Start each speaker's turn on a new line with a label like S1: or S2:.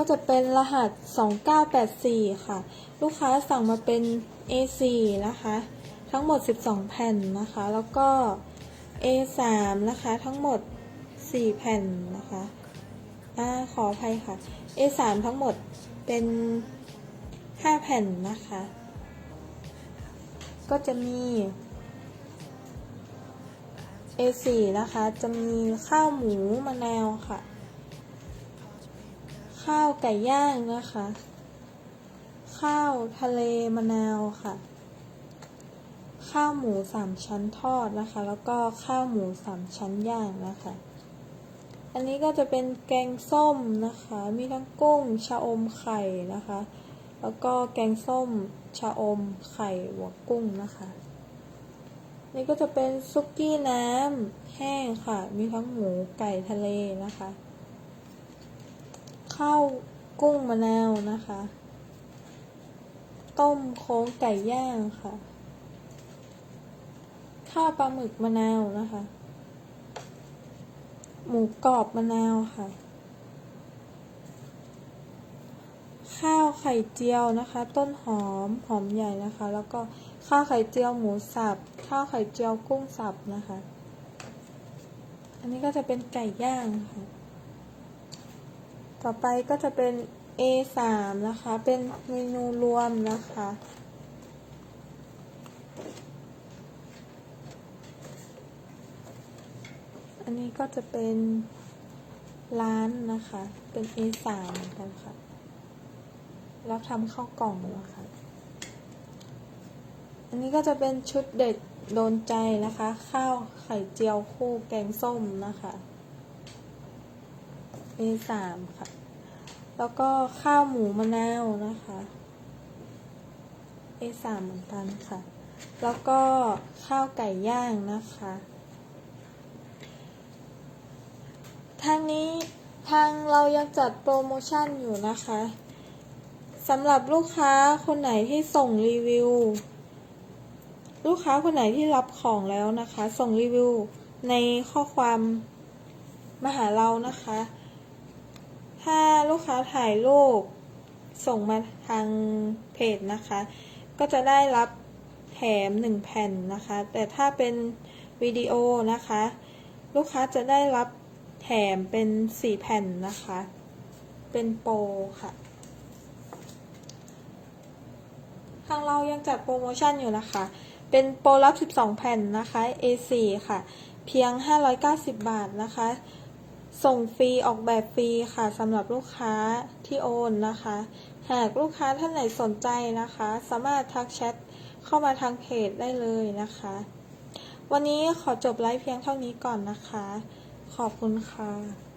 S1: ก็จะเป็นรหัส 2984 ค่ะ ลูกค้าสั่งมาเป็น A4 นะคะ ทั้งหมด 12 แผ่นนะคะ แล้วก็ A3 นะคะ ทั้งหมด 4 แผ่นนะคะอ่าขออภัยค่ะ A3 ทั้งหมดเป็น 5 แผ่นนะคะ ก็จะมี A4 นะคะ จะมีข้าวหมูมะนาวค่ะ ข้าวไก่ย่างนะคะ ข้าวทะเลมะนาวค่ะ ข้าวหมูสามชั้นทอดนะคะ แล้วก็ข้าวหมูสามชั้นย่างนะคะ อันนี้ก็จะเป็นแกงส้มนะคะ มีทั้งกุ้งชะอมไข่นะคะ แล้วก็แกงส้มชะอมไข่หัวกุ้งนะคะนี่ก็จะเป็นซุกี้น้ำแห้งค่ะ มีทั้งหมูไก่ทะเลนะคะ ข้าวกุ้งมะนาวนะคะ ต้มโค้งไก่ย่างค่ะ ข้าวปลาหมึกมะนาวนะคะ หมูกรอบมะนาวค่ะ ข้าวไข่เจียวนะคะ ต้นหอมหอมใหญ่นะคะ แล้วก็ข้าวไข่เจียวหมูสับ ข้าวไข่เจียวกุ้งสับนะคะ อันนี้ก็จะเป็นไก่ย่างค่ะ ต่อไปก็จะเป็น A3 นะคะ เป็นเมนูรวมนะคะ อันนี้ก็จะเป็นร้านนะคะ เป็น A3 เหมือนกันค่ะ แล้วทำข้าวกล่องนะคะ อันนี้ก็จะเป็นชุดเด็ดโดนใจนะคะ ข้าวไข่เจียวคู่แกงส้มนะคะ A3 ค่ะ แล้วก็ข้าวหมูมะนาวนะคะ A3 เหมือนกันค่ะ แล้วก็ข้าวไก่ย่างนะคะ ทางนี้ทางเรายังจัดโปรโมชั่นอยู่นะคะสำหรับลูกค้าคนไหนที่ส่งรีวิว ลูกค้าคนไหนที่รับของแล้วนะคะ ส่งรีวิวในข้อความมาหาเรานะคะ ถ้าลูกค้าถ่ายรูปส่งมาทางเพจนะคะ ก็จะได้รับแถมหนึ่งแผ่นนะคะ แต่ถ้าเป็นวิดีโอนะคะ ลูกค้าจะได้รับแถมเป็นสี่แผ่นนะคะ เป็นโปรค่ะ ทางเรายังจัดโปรโมชั่นอยู่นะคะ เป็นโปรรับ 12 แผ่นนะคะ A4 ค่ะ เพียง 590 บาทนะคะ ส่งฟรีออกแบบฟรีค่ะสำหรับลูกค้าที่โอนนะคะ หากลูกค้าท่านไหนสนใจนะคะ สามารถทักแชทเข้ามาทางเพจได้เลยนะคะ วันนี้ขอจบไลฟ์เพียงเท่านี้ก่อนนะคะ ขอบคุณค่ะ